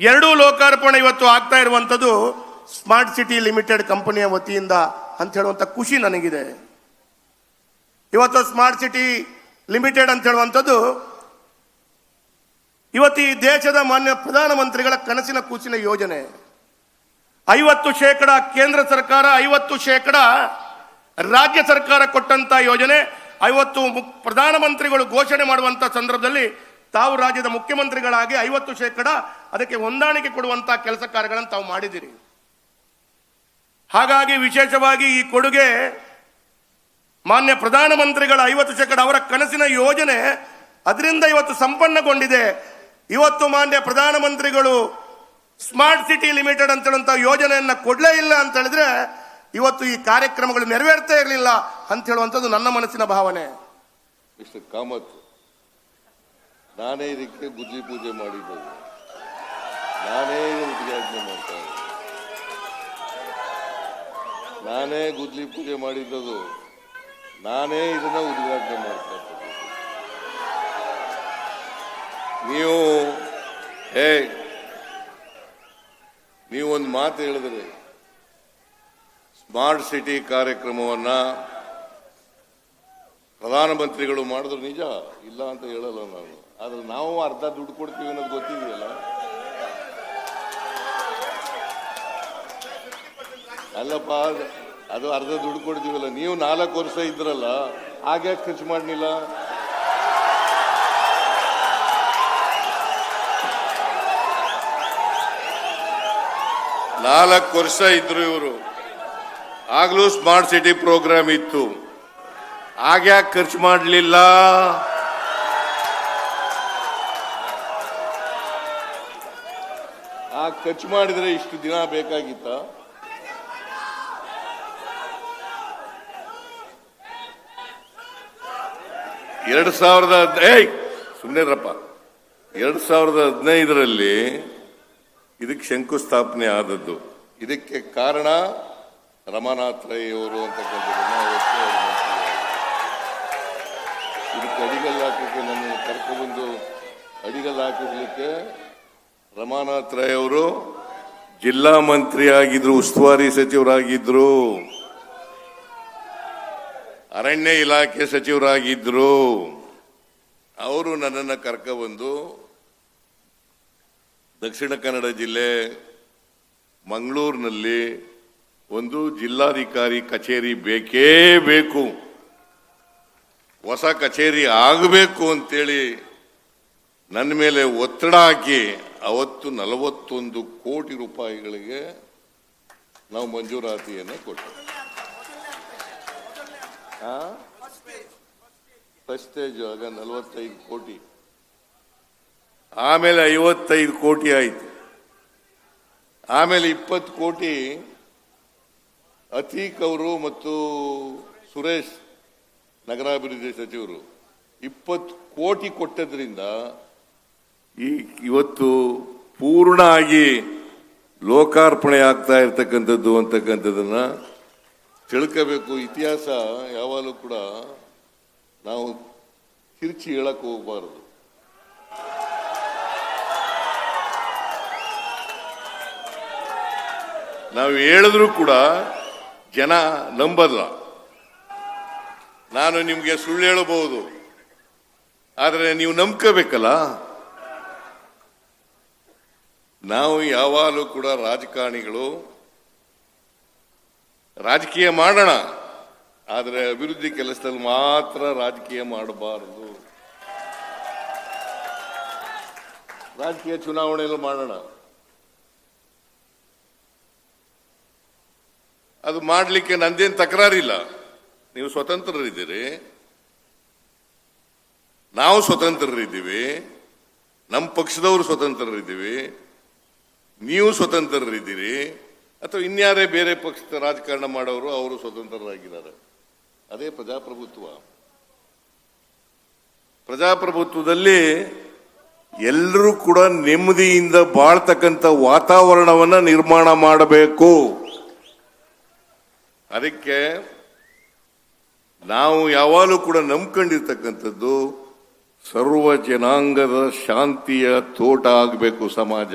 ಎರಡೂ ಲೋಕಾರ್ಪಣೆ ಇವತ್ತು ಆಗ್ತಾ ಇರುವಂಥದ್ದು ಸ್ಮಾರ್ಟ್ ಸಿಟಿ ಲಿಮಿಟೆಡ್ ಕಂಪನಿಯ ವತಿಯಿಂದ ಅಂತ ಹೇಳುವಂಥ ಖುಷಿ ನನಗಿದೆ. ಇವತ್ತು ಸ್ಮಾರ್ಟ್ ಸಿಟಿ ಲಿಮಿಟೆಡ್ ಅಂತ ಹೇಳುವಂಥದ್ದು ಇವತ್ತು ಈ ದೇಶದ ಮಾನ್ಯ ಪ್ರಧಾನಮಂತ್ರಿಗಳ ಕನಸಿನ ಕೂಸಿನ ಯೋಜನೆ. ಐವತ್ತು ಶೇಕಡ ಕೇಂದ್ರ ಸರ್ಕಾರ, ಐವತ್ತು ಶೇಕಡ ರಾಜ್ಯ ಸರ್ಕಾರ ಕೊಟ್ಟಂತ ಯೋಜನೆ, ಐವತ್ತು ಪ್ರಧಾನಮಂತ್ರಿಗಳು ಘೋಷಣೆ ಮಾಡುವಂತ ಸಂದರ್ಭದಲ್ಲಿ ತಾವು ರಾಜ್ಯದ ಮುಖ್ಯಮಂತ್ರಿಗಳಾಗಿ ಐವತ್ತು ಶೇಕಡ ಅದಕ್ಕೆ ಹೊಂದಾಣಿಕೆ ಕೊಡುವಂತಹ ಕೆಲಸ ಕಾರ್ಯಗಳನ್ನು ತಾವು ಮಾಡಿದ್ದೀರಿ. ಹಾಗಾಗಿ ವಿಶೇಷವಾಗಿ ಈ ಕೊಡುಗೆ ಮಾನ್ಯ ಪ್ರಧಾನಮಂತ್ರಿಗಳ ಐವತ್ತು ಶೇಕಡ ಅವರ ಕನಸಿನ ಯೋಜನೆ ಅದರಿಂದ ಇವತ್ತು ಸಂಪನ್ನಗೊಂಡಿದೆ. ಇವತ್ತು ಮಾನ್ಯ ಪ್ರಧಾನಮಂತ್ರಿಗಳು ಸ್ಮಾರ್ಟ್ ಸಿಟಿ ಲಿಮಿಟೆಡ್ ಅಂತ ಯೋಜನೆಯನ್ನು ಯೋಜನೆಯನ್ನ ಕೊಡ್ಲೇ ಇಲ್ಲ ಅಂತ ಹೇಳಿದ್ರೆ ಇವತ್ತು ಈ ಕಾರ್ಯಕ್ರಮಗಳು ನೆರವೇರ್ತಾ ಇರಲಿಲ್ಲ ಅಂತ ಹೇಳುವಂಥದ್ದು ನನ್ನ ಮನಸ್ಸಿನ ಭಾವನೆ. ಕಾಮತ್ ನಾನೇ ಇದಕ್ಕೆ ಬುದ್ಧಿ ಪೂಜೆ ಮಾಡಿದ್ದೇನೆ. ನಾನೇ ಉದ್ಘಾಟನೆ ಮಾಡ್ತಾ. ನಾನೇ ಗುದ್ಲಿ ಪೂಜೆ ಮಾಡಿದ್ದದು. ನಾನೇ ಇದನ್ನ ಉದ್ಘಾಟನೆ ಮಾಡ್ತಾ ನೀವು, ಹೇ, ನೀವೊಂದು ಮಾತು ಹೇಳಿದ್ರಿ ಸ್ಮಾರ್ಟ್ ಸಿಟಿ ಕಾರ್ಯಕ್ರಮವನ್ನ ಪ್ರಧಾನಮಂತ್ರಿಗಳು ಮಾಡಿದ್ರು ನಿಜ? ಇಲ್ಲ ಅಂತ ಹೇಳಲ್ಲ ನಾನು. ಆದ್ರೆ ನಾವು ಅರ್ಧ ದುಡ್ಡು ಕೊಡ್ತೀವಿ ಅನ್ನೋದು ಗೊತ್ತಿದೆಯಲ್ಲ? ಅಲ್ಲಪ್ಪ, ಅದು- ಅರ್ಧ ದುಡ್ಡು ಕೊಡ್ತೀವಲ್ಲ, ನೀವು ನಾಲ್ಕು ವರ್ಷ ಇದ್ರಲ್ಲ ಆಗ್ಯಾಕೆ ಖರ್ಚು ಮಾಡಲಿಲ್ಲ? ನಾಲ್ಕು ವರ್ಷ ಇದ್ರು ಇವರು. ಆಗ್ಲೂ ಸ್ಮಾರ್ಟ್ ಸಿಟಿ ಪ್ರೋಗ್ರಾಮ್ ಇತ್ತು. ಆಗ್ಯಾಕೆ ಖರ್ಚು ಮಾಡಲಿಲ್ಲ? ಆ ಖರ್ಚು ಮಾಡಿದ್ರೆ ಇಷ್ಟು ದಿನ ಬೇಕಾಗಿತ್ತ? ಎರಡು ಸಾವಿರದ ಹದಿನೈ ಏಯ್! ಸುಮ್ಮನೆರಪ್ಪ ಎರಡ್ ಸಾವಿರದ ಹದಿನೈದರಲ್ಲಿ ಇದಕ್ಕೆ ಶಂಕುಸ್ಥಾಪನೆ ಆದದ್ದು. ಇದಕ್ಕೆ ಕಾರಣ ರಮಾನಾಥ್ ರೈ ಅವರು ಅಂತ. ಇದಕ್ಕೆ ಅಡಿಗಲ್ಲು ಹಾಕಕ್ಕೆ ನನ್ನ ಕರ್ಕೊಂಡ್ಬಂದು ಅಡಿಗಲ್ಲು ರಮಾನಾಥ್ ರಾಯ್ ಅವರು ಜಿಲ್ಲಾ ಮಂತ್ರಿ ಆಗಿದ್ರು ಉಸ್ತುವಾರಿ ಸಚಿವರಾಗಿದ್ರು. ಅರಣ್ಯ ಇಲಾಖೆ ಸಚಿವರಾಗಿದ್ರು. ಅವರು ನನ್ನನ್ನು ಕರ್ಕೊಬಂದು ದಕ್ಷಿಣ ಕನ್ನಡ ಜಿಲ್ಲೆ ಮಂಗಳೂರಿನಲ್ಲಿ ಒಂದು ಜಿಲ್ಲಾಧಿಕಾರಿ ಕಚೇರಿ ಬೇಕೇ ಬೇಕು. ಹೊಸ ಕಚೇರಿ ಆಗಬೇಕು ಅಂತೇಳಿ ನನ್ನ ಮೇಲೆ ಒತ್ತಡ ಹಾಕಿ ಅವತ್ತು ನಲವತ್ತೊಂದು ಕೋಟಿ ರೂಪಾಯಿಗಳಿಗೆ ನಾವು ಮಂಜೂರಾತಿಯನ್ನು ಕೊಟ್ಟೆವು ಫಸ್ಟ್ ಸ್ಟೇಜ್ ಆಗ ನಲವತ್ತೈದು ಕೋಟಿ. ಆಮೇಲೆ ಐವತ್ತೈದು ಕೋಟಿ ಆಯಿತು. ಆಮೇಲೆ ಇಪ್ಪತ್ತು ಕೋಟಿ ಅತೀಕ್ ಅವರು ಮತ್ತು ಸುರೇಶ್ ನಗರಾಭಿವೃದ್ಧಿ ಸಚಿವರು ಇಪ್ಪತ್ತು ಕೋಟಿ ಕೊಟ್ಟದ್ರಿಂದ ಈ ಇವತ್ತು ಪೂರ್ಣ ಆಗಿ ಲೋಕಾರ್ಪಣೆ ಆಗ್ತಾ ಇರ್ತಕ್ಕಂಥದ್ದು ಅಂತಕ್ಕಂಥದ್ದನ್ನ ತಿಳ್ಕೋಬೇಕು. ಇತಿಹಾಸ ಯಾವಾಗಲೂ ಕೂಡ ನಾವು ತಿರುಚಿ ಹೇಳಕ್ ಹೋಗಬಾರದು. ನಾವು ಹೇಳಿದ್ರು ಕೂಡ ಜನ ನಂಬಲ್ಲ. ನಾನು ನಿಮ್ಗೆ ಸುಳ್ಳು ಹೇಳಬಹುದು. ಆದರೆ ನೀವು ನಂಬ್ಕೋಬೇಕಲ್ಲ? ನಾವು ಯಾವಾಗಲೂ ಕೂಡ ರಾಜಕಾರಣಿಗಳು ರಾಜಕೀಯ ಮಾಡೋಣ, ಆದರೆ ಅಭಿವೃದ್ಧಿ ಕೆಲಸದಲ್ಲಿ ಮಾತ್ರ ರಾಜಕೀಯ ಮಾಡಬಾರದು. ರಾಜಕೀಯ ಚುನಾವಣೆಯಲ್ಲಿ ಮಾಡೋಣ. ಅದು ಮಾಡಲಿಕ್ಕೆ ನಂದೇನು ತಕರಾರಿಲ್ಲ. ನೀವು ಸ್ವತಂತ್ರರಿದ್ದೀರಿ. ನಾವು ಸ್ವತಂತ್ರರಿದ್ದೀವಿ. ನಮ್ಮ ಪಕ್ಷದವರು ಸ್ವತಂತ್ರರಿದ್ದೀವಿ. ನೀವು ಸ್ವತಂತ್ರರಿದ್ದೀರಿ, ಅಥವಾ ಇನ್ಯಾರೇ ಬೇರೆ ಪಕ್ಷದ ರಾಜಕಾರಣ ಮಾಡೋರು ಅವರು ಸ್ವತಂತ್ರರಾಗಿದ್ದಾರೆ. ಅದೇ ಪ್ರಜಾಪ್ರಭುತ್ವ. ಪ್ರಜಾಪ್ರಭುತ್ವದಲ್ಲಿ ಎಲ್ಲರೂ ಕೂಡ ನೆಮ್ಮದಿಯಿಂದ ಬಾಳ್ತಕ್ಕಂಥ ವಾತಾವರಣವನ್ನು ನಿರ್ಮಾಣ ಮಾಡಬೇಕು. ಅದಕ್ಕೆ ನಾವು ಯಾವಾಗಲೂ ಕೂಡ ನಂಬ್ಕೊಂಡಿರ್ತಕ್ಕಂಥದ್ದು ಸರ್ವ ಜನಾಂಗದ ಶಾಂತಿಯ ತೋಟ ಆಗಬೇಕು ಸಮಾಜ.